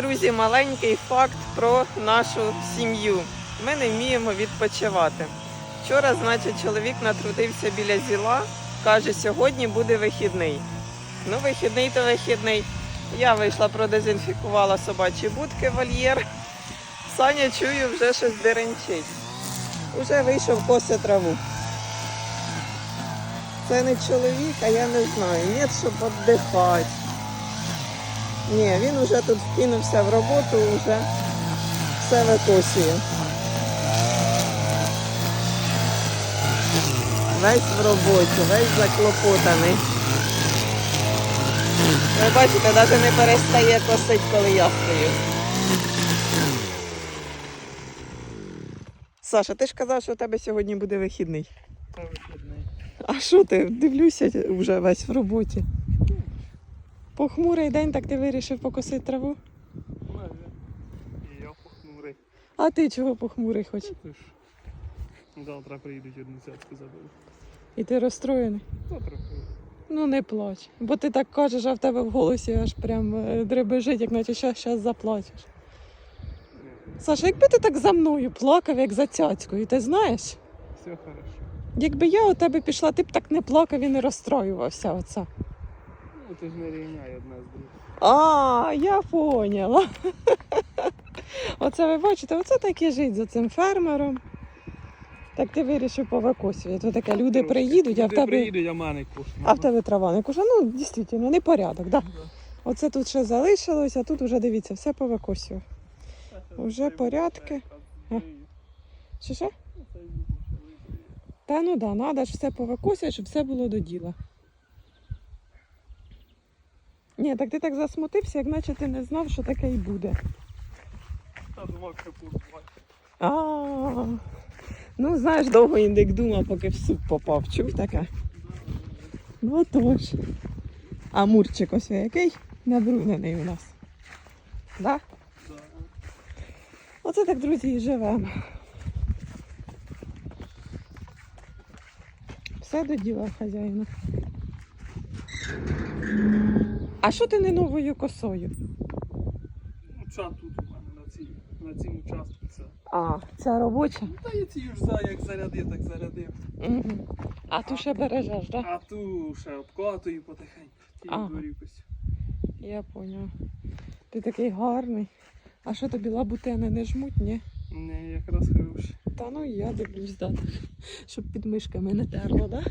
друзі, маленький факт про нашу сім'ю. Ми не вміємо відпочивати. Вчора, значить, чоловік натрудився біля зіла, каже, сьогодні буде вихідний. Ну, вихідний то вихідний. Я вийшла, продезінфікувала собачі будки вольєр. Саня чую, вже щось деренчить. Уже вийшов коси траву. Це не чоловік, а я не знаю. Ні, щоб віддихати. Ні, він уже тут вкинувся в роботу, вже все викосує. Весь в роботі, весь заклопотаний. Ви бачите, навіть не перестає косить, коли я стою. Саша, ти ж казав, що у тебе сьогодні буде вихідний. Та вихідний. А що ти? Дивлюся вже весь в роботі. Похмурий день, так ти вирішив покосити траву. І я похмурий. А ти чого похмурий хоч? Завтра приїдуть одну цятку заберу. І ти розстроєний? Завтра приїдуть. Ну не плач. Бо ти так кажеш, а в тебе в голосі аж прям е, дребежить, як наче щас, щас заплачеш. Саша, якби ти так за мною плакав, як за цяцькою, ти знаєш? все хорошо. Якби я у тебе пішла, ти б так не плакав і не розстроювався. Оце. Ну ти ж не рівняй одна з другою. А, я поняла. Оце ви бачите, оце таке жить за цим фермером. Так ти вирішив повикосувати. То таке люди приїдуть, а в тебе, приїдуть, а мене кошмар. а в тебе трава не куша. Ну, дійсно, непорядок, да. Оце тут ще залишилось, а тут вже дивіться, все повикосював. Уже порядки. А? Що що? Та ну да, треба ж все повикосити, щоб все було до діла. Ні, так ти так засмутився, як наче ти не знав, що таке і буде. Та думав, що. А, ну знаєш, довго індик думав, поки в суп попав. Чув таке? Ну тож. А мурчик ось який набруднений у нас. Да? Да. Оце так, друзі, і живемо. Все до діла хазяїна. А що ти не новою косою? Ну, Оця тут у мене на цій, на цій участку це. А, ця робоча? Ну, Та я ці ж за як зарядив, так зарядив. Мгм. А ту ще бережеш, так? Да? А ту ще обкатую потихеньку, Ага. тією. Я поняла. Ти такий гарний. А що тобі лабутени не жмуть, ні? Не якраз хороші. Та ну я дивлюсь, да. Щоб під мишками не терло, да?